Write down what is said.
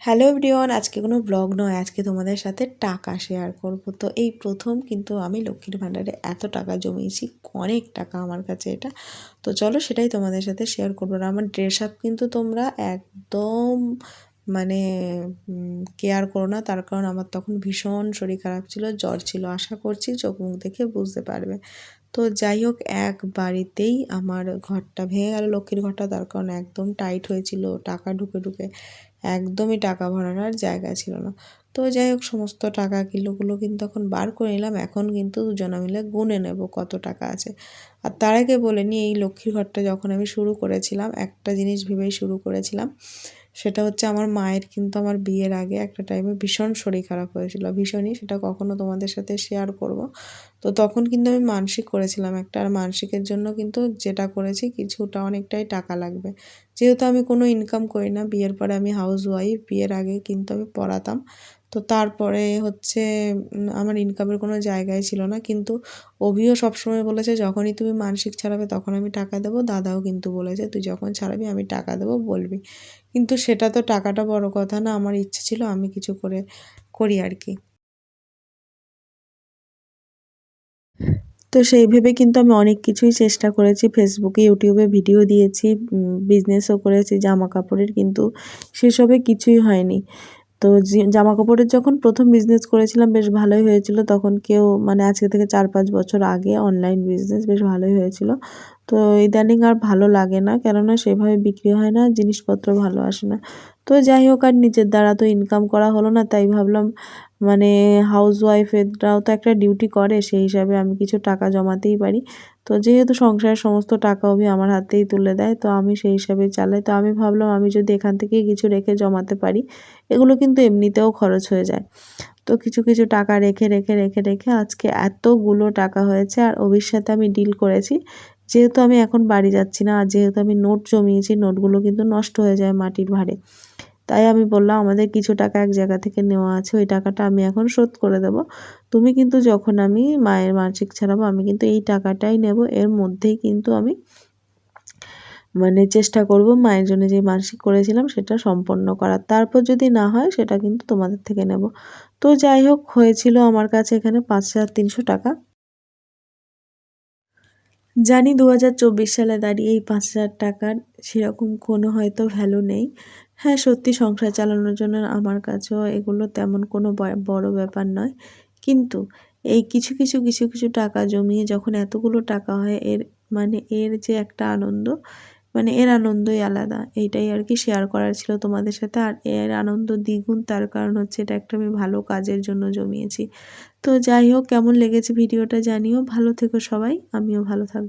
Hello everyone, আজকে কোনো blog নয়, আজকে তোমাদের সাথে টাকা শেয়ার করব। তো এই প্রথম কিন্তু আমি লক্ষ্মীর ভাণ্ডারে এত টাকা জমিয়েছি, অনেক টাকা আমার কাছে এটা। তো চলো সেটাই তোমাদের সাথে শেয়ার করব। আর আমার ড্রেস আপ কিন্তু তোমরা একদম মানে কেয়ার করো না। তার কারণ আমার তখন ভীষণ শরীর খারাপ ছিল, জ্বর ছিল। আশা করছি চোখ মুখ দেখে বুঝতে পারবে। তো যাই হোক, এক বাড়িতেই আমার ঘরটা ভেঙে গেল, লক্ষ্মীর ঘরটা। তার কারণ একদম টাইট হয়েছিল, টাকা ঢুকে ঢুকে একদমই টাকা ভরানোর জায়গা ছিল না। তো যাই হোক, সমস্ত টাকা কিলোগুলো কিন্তু এখন বার করে নিলাম। এখন কিন্তু দুজনা মিলে গুনে নেব কত টাকা আছে। আর তার আগে বলে নিই এই লক্ষ্মীর ঘরটা যখন আমি শুরু করেছিলাম, একটা জিনিস ভেবেই শুরু করেছিলাম সেটা হচ্ছে আমার মায়ের কিন্তু আমার বিয়ের আগে একটা টাইমে ভীষণ শরীর খারাপ হয়েছিল। ভীষণই সেটা কখনো তোমাদের সাথে শেয়ার করব। তো তখন কিন্তু আমি মানসিক করেছিলাম একটা। আর মানসিকের জন্য কিন্তু যেটা করেছি কিছুটা অনেকটাই টাকা লাগবে। যেহেতু আমি কোনো ইনকাম করি না, বিয়ের পরে আমি হাউস ওয়াইফ বিয়ের আগে কিন্তু আমি পড়াতাম। তো তারপরে হচ্ছে আমার ইনকামের কোনো জায়গায় ছিল না। কিন্তু অভিও সবসময় বলেছে, যখনই তুমি মানসিক ছাড়াবে তখন আমি টাকা দেবো। দাদাও কিন্তু বলেছে, তুই যখন ছাড়াবি আমি টাকা দেবো, বলবি। কিন্তু সেটা তো টাকাটা বড় কথা না, আমার ইচ্ছে ছিল আমি কিছু করে করি আর কি। তো সেই ভেবে কিন্তু আমি অনেক কিছুই চেষ্টা করেছি। ফেসবুকে ইউটিউবে ভিডিও দিয়েছি বিজনেসও করেছি জামা কাপড়ের কিন্তু সেসবে কিছুই হয়নি। তো জামা কাপড়ের যখন প্রথম বিজনেস করেছিলাম, বেশ ভালোই হয়েছিল। তখন কেউ মানে আজকে থেকে চার পাঁচ বছর আগে অনলাইন বিজনেস বেশ ভালোই হয়েছিল। তো ইদানিং আর ভালো লাগে না, কেননা সেভাবে বিক্রি হয় না, জিনিসপত্র ভালো আসে না। যাই হোক, আর নিজের দ্বারা তো ইনকাম করা হলো না, তাই ভাবলাম মানে হাউস ওয়াইফেরাও তো একটা ডিউটি করে, সেই হিসাবে আমি কিছু টাকা জমাতেই পারি। তো যেহেতু সংসারের সমস্ত টাকা অভি আমার হাতেই তুলে দেয়, তো আমি সেই হিসাবে চালাই। তো আমি ভাবলাম, আমি যদি এখান থেকেই কিছু রেখে জমাতে পারি, এগুলো কিন্তু এমনিতেও খরচ হয়ে যায়। তো কিছু কিছু টাকা রেখে রেখে রেখে রেখে আজকে এতগুলো টাকা হয়েছে, আর অভির সাথে আমি ডিল করেছি। যেহেতু আমি এখন বাড়ি যাচ্ছি না, আর যেহেতু আমি নোট জমিয়েছি নোটগুলো কিন্তু নষ্ট হয়ে যায় মাটির ভারে তাই আমি বললাম, আমাদের কিছু টাকা এক জায়গা থেকে নেওয়া আছে, ওই টাকাটা আমি এখন শোধ করে দেব। তুমি কিন্তু যখন আমি মায়ের মানসিক ছাড়াবো, আমি কিন্তু এই টাকাটাই নেব। এর মধ্যেই কিন্তু আমি মানে চেষ্টা করব মায়ের জন্য যে মানসিক করেছিলাম, সেটা সম্পন্ন করার। তারপর যদি না হয়, সেটা কিন্তু তোমাদের থেকে নেব। তো যাই হোক, হয়েছিল আমার কাছে এখানে পাঁচ হাজার তিনশো টাকা। জানি দু হাজার চব্বিশ সালে দাঁড়িয়ে এই পাঁচ হাজার টাকার সেরকম কোনো হয়তো ভ্যালু নেই। হ্যাঁ সত্যি সংসার চালানোর জন্য আমার কাছেও এগুলো তেমন কোনো বড় ব্যাপার নয়। কিন্তু এই কিছু কিছু কিছু কিছু টাকা জমিয়ে যখন এতগুলো টাকা হয়, এর মানে এর যে একটা আনন্দ মানে এর আনন্দই আলাদা। এইটাই আর কি শেয়ার করার ছিল তোমাদের সাথে। আর এর আনন্দ দ্বিগুণ, তার কারণ হচ্ছে এটা একটা আমি ভালো কাজের জন্য জমিয়েছি। তো যাই হোক, কেমন লেগেছে ভিডিওটা জানিও। ভালো থেকো সবাই, আমিও ভালো থাকব।